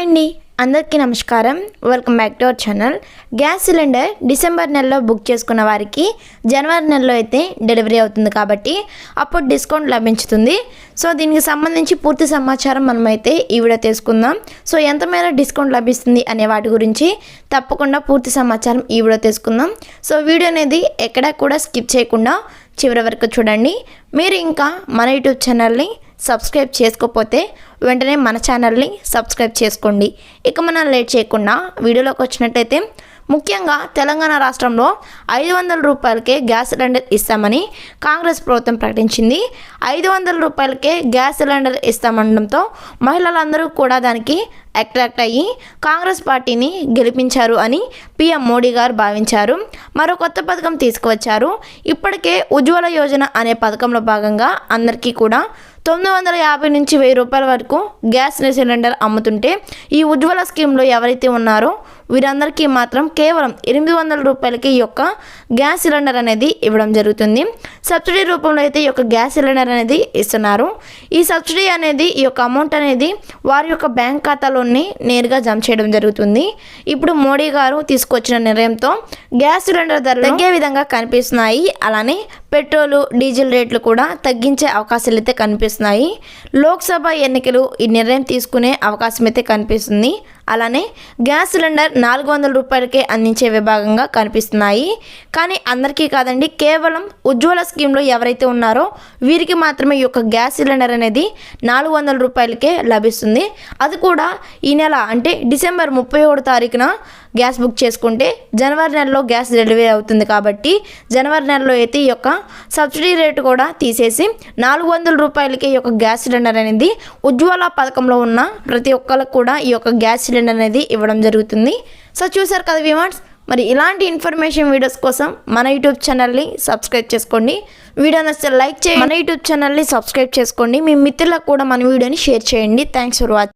Hi అండి. అందరికీ నమస్కారం. Welcome back to our channel gas cylinder December నెలలో బుక్ చేసుకున్న వారికి జనవరి నెలలో అయితే డెలివరీ అవుతుంది కాబట్టి అప్పుడు డిస్కౌంట్ లభించుతుంది. సో దీనికి సంబంధించి పూర్తి సమాచారం మనమైతే ఈ వీడియో తీసుకుందాం. సో ఎంత మేర డిస్కౌంట్ లభిస్తుంది అనే వాటి గురించి తప్పకుండా పూర్తి సమాచారం ఈ వీడియో తీసుకుందాం. సో వీడియో అనేది ఎక్కడా కూడా స్కిప్ చేయకుండా చివరి వరకు చూడండి. మీరు ఇంకా మన యూట్యూబ్ ఛానల్ని సబ్స్క్రైబ్ చేసుకోకపోతే వెంటనే మన ఛానల్ని సబ్స్క్రైబ్ చేసుకోండి. ఇక మనం లేట్ చేయకుండా వీడియోలోకి వచ్చినట్టయితే ముఖ్యంగా తెలంగాణ రాష్ట్రంలో ఐదు వందల రూపాయలకే గ్యాస్ సిలిండర్ ఇస్తామని కాంగ్రెస్ ప్రభుత్వం ప్రకటించింది. ఐదు వందల రూపాయలకే గ్యాస్ సిలిండర్ ఇస్తామనడంతో మహిళలందరూ కూడా దానికి అట్రాక్ట్ అయ్యి కాంగ్రెస్ పార్టీని గెలిపించారు అని పీఎం మోడీ గారు భావించారు. మరో కొత్త పథకం తీసుకువచ్చారు. ఇప్పటికే ఉజ్వల యోజన అనే పథకంలో భాగంగా అందరికీ కూడా తొమ్మిది వందల యాభై నుంచి వెయ్యి రూపాయల వరకు గ్యాస్ సిలిండర్ అమ్ముతుంటే ఈ ఉజ్వల స్కీమ్లో ఎవరైతే ఉన్నారో వీరందరికీ మాత్రం కేవలం ఎనిమిది వందల రూపాయలకి ఈ యొక్క గ్యాస్ సిలిండర్ అనేది ఇవ్వడం జరుగుతుంది. సబ్సిడీ రూపంలో అయితే ఈ యొక్క గ్యాస్ సిలిండర్ అనేది ఇస్తున్నారు. ఈ సబ్సిడీ అనేది ఈ యొక్క అమౌంట్ అనేది వారి యొక్క బ్యాంక్ ఖాతాలోనే నేరుగా జమ చేయడం జరుగుతుంది. ఇప్పుడు మోడీ గారు తీసుకొచ్చిన నిర్ణయంతో గ్యాస్ సిలిండర్ ధరలు తగ్గే విధంగా కనిపిస్తున్నాయి. అలానే పెట్రోలు డీజిల్ రేట్లు కూడా తగ్గించే అవకాశాలు అయితే కనిపిస్తున్నాయి. లోక్సభ ఎన్నికలు ఈ నిర్ణయం తీసుకునే అవకాశం అయితే కనిపిస్తుంది. అలానే గ్యాస్ సిలిండర్ నాలుగు వందల రూపాయలకే అందించే విభాగంగా కనిపిస్తున్నాయి. కానీ అందరికీ కాదండి కేవలం ఉజ్వల స్కీమ్లో ఎవరైతే ఉన్నారో వీరికి మాత్రమే ఈ యొక్క గ్యాస్ సిలిండర్ అనేది నాలుగు వందల రూపాయలకే లభిస్తుంది. అది కూడా ఈ నెల అంటే డిసెంబర్ ముప్పై ఒకటి తారీఖున గ్యాస్ బుక్ చేసుకుంటే జనవరి నెలలో గ్యాస్ డెలివరీ అవుతుంది కాబట్టి జనవరి నెలలో అయితే ఈ యొక్క సబ్సిడీ రేటు కూడా తీసేసి నాలుగు వందల రూపాయలకి ఈ యొక్క గ్యాస్ సిలిండర్ అనేది ఉజ్వల పథకంలో ఉన్న ప్రతి ఒక్కరికి కూడా ఈ యొక్క గ్యాస్ సిలిండర్ అనేది ఇవ్వడం జరుగుతుంది. సో చూసారు కదా విమాన్స్ మరి ఇలాంటి ఇన్ఫర్మేషన్ వీడియోస్ కోసం మన యూట్యూబ్ ఛానల్ని సబ్స్క్రైబ్ చేసుకోండి. వీడియో నచ్చితే లైక్ చేయండి. మన యూట్యూబ్ ఛానల్ని సబ్స్క్రైబ్ చేసుకోండి. మీ మిత్రులకు కూడా మన వీడియోని షేర్ చేయండి. Thanks for watching